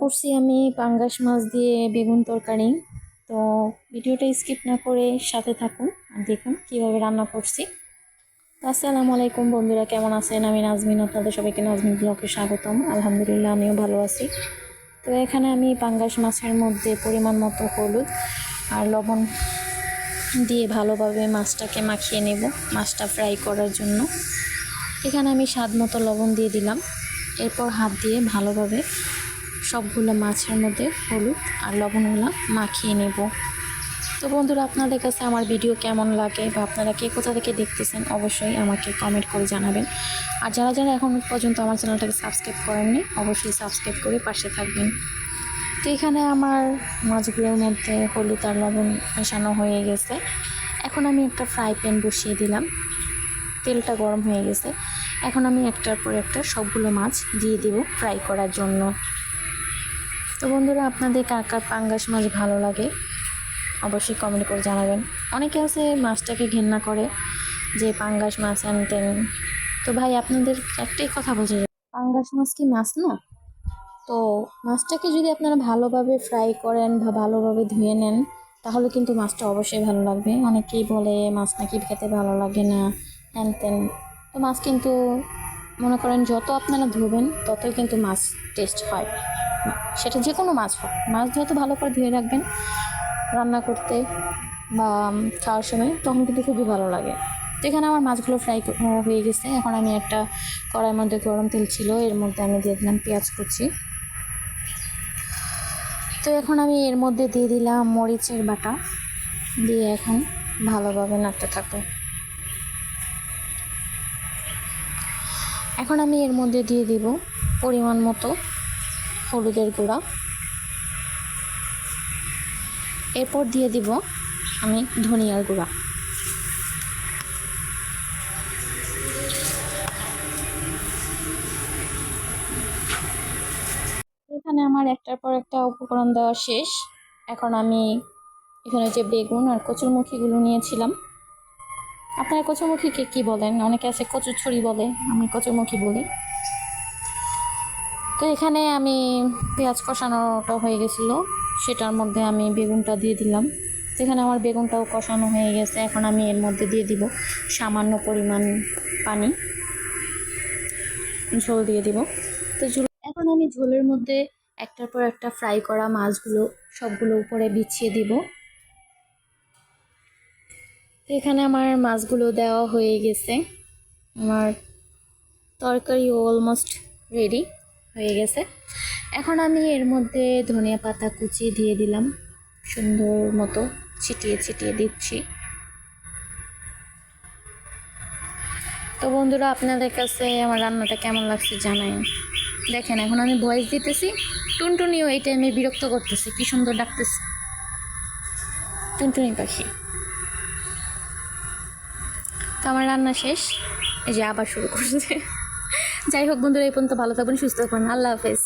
করছি আমি পাঙ্গাস মাছ দিয়ে বেগুন তরকারি। তো ভিডিওটা স্কিপ না করে সাথে থাকুন আর দেখুন কীভাবে রান্না করছি। আসসালামু আলাইকুম বন্ধুরা, কেমন আছেন? আমি নাজমিন, আপনাদের সবাইকে নাজমিন ব্লগে স্বাগতম। আলহামদুলিল্লাহ, আমিও ভালো আছি। তো এখানে আমি পাঙ্গাস মাছের মধ্যে পরিমাণ মতো হলুদ আর লবণ দিয়ে ভালোভাবে মাছটাকে মাখিয়ে নেব, মাছটা ফ্রাই করার জন্য। এখানে আমি স্বাদ মতো লবণ দিয়ে দিলাম। এরপর হাত দিয়ে ভালোভাবে সবগুলো মাছের মধ্যে হলুদ আর লবণগুলো মাখিয়ে নেব। তো বন্ধুরা, আপনাদের কাছে আমার ভিডিও কেমন লাগে বা আপনারা কে কোথা থেকে দেখতেছেন, অবশ্যই আমাকে কমেন্ট করে জানাবেন। আর যারা যারা এখন পর্যন্ত আমার চ্যানেলটাকে সাবস্ক্রাইব করেননি, অবশ্যই সাবস্ক্রাইব করে পাশে থাকবেন। তো এখানে আমার মাছগুলোর মধ্যে হলুদ আর লবণ মেশানো হয়ে গেছে। এখন আমি একটা ফ্রাই প্যান বসিয়ে দিলাম। তেলটা গরম হয়ে গেছে। এখন আমি একটার পর একটা সবগুলো মাছ দিয়ে দেব ফ্রাই করার জন্য। তো বন্ধুরা, আপনাদের কার কার পাঙ্গাস মাছ ভালো লাগে? অবশ্যই কমেন্ট করে জানাবেন। অনেকে আছে মাছটাকে ঘেন্না করে যে পাঙ্গাস মাছ আনতেন। তো ভাই, আপনাদের একটাই কথা বলছে পাঙ্গাস মাছ কি মাছ না? তো মাছটাকে যদি আপনারা ভালোভাবে ফ্রাই করেন বা ভালোভাবে ধুয়ে নেন, তাহলে কিন্তু মাছটা অবশ্যই ভালো লাগবে। অনেকেই বলে মাছ নাকি খেতে ভালো লাগে না হ্যান তো মাছ কিন্তু, মনে করেন যত আপনারা ধুবেন, ততই কিন্তু মাছ টেস্ট হয়। সেটা যে কোনো মাছ হোক। মাছ যত ভালো করে ধুয়ে রাখবেন, রান্না করতে বা খাওয়ার সময়, তখন কিন্তু খুবই ভালো লাগে। তো এখানে আমার মাছগুলো ফ্রাই হয়ে গেছে। এখন আমি একটা কড়াইয়ের মধ্যে গরম তেল ছিল, এর মধ্যে আমি দিয়ে দিলাম পেঁয়াজ কুচি। তো এখন আমি এর মধ্যে দিয়ে দিলাম মরিচের বাটা। দিয়ে এখন ভালোভাবে নাড়তে থাকব। এখন আমি এর মধ্যে দিয়ে দিব পরিমাণ মতো হলুদের গুঁড়া। এরপর দিয়ে দিব আমি ধনিয়ার গুঁড়া। এখানে আমার একটার পর একটা উপকরণ দেওয়া শেষ। এখন আমি এখানে যে বেগুন আর কচুরমুখীগুলো নিয়েছিলাম। আপনারা কচুরমুখীকে কী বলেন? অনেকে আছে কচুর ছড়ি বলে, আমি কচুরমুখী বলি। তো এখানে আমি পেঁয়াজ কষানোটা হয়ে গেছিল। সেটার মধ্যে আমি বেগুনটা দিয়ে দিলাম। তো এখানে আমার বেগুনটাও কষানো হয়ে গেছে। এখন আমি এর মধ্যে দিয়ে দিব সামান্য পরিমাণ পানি। ঝোল দিয়ে দিব। তো ঝোল, এখন আমি ঝোলের মধ্যে একটার পর একটা ফ্রাই করা মাছগুলো সবগুলো উপরে বিছিয়ে দিব। এখানে আমার মাছগুলো দেওয়া হয়ে গেছে। আমার তরকারি অলমোস্ট রেডি হয়ে গেছে। এখন আমি এর মধ্যে ধনিয়া পাতা কুচি দিয়ে দিলাম। সুন্দর মতো ছিটিয়ে ছিটিয়ে দিচ্ছি। তো বন্ধুরা, আপনাদের কাছে আমার রান্নাটা কেমন লাগছে জানাই। দেখেন, এখন আমি ভয়েস দিতেছি। টুনটুনিও এই টাইমে বিরক্ত করতেছে। কি সুন্দর ডাকতেছে। টুনটুনি পাখি। তো আমার রান্না শেষ। এই যে আবার শুরু করছে। যাই হোক বন্ধুরা এই পর্যন্ত ভালো থাকবেন সুস্থ থাকবেন আল্লাহ হাফেজ।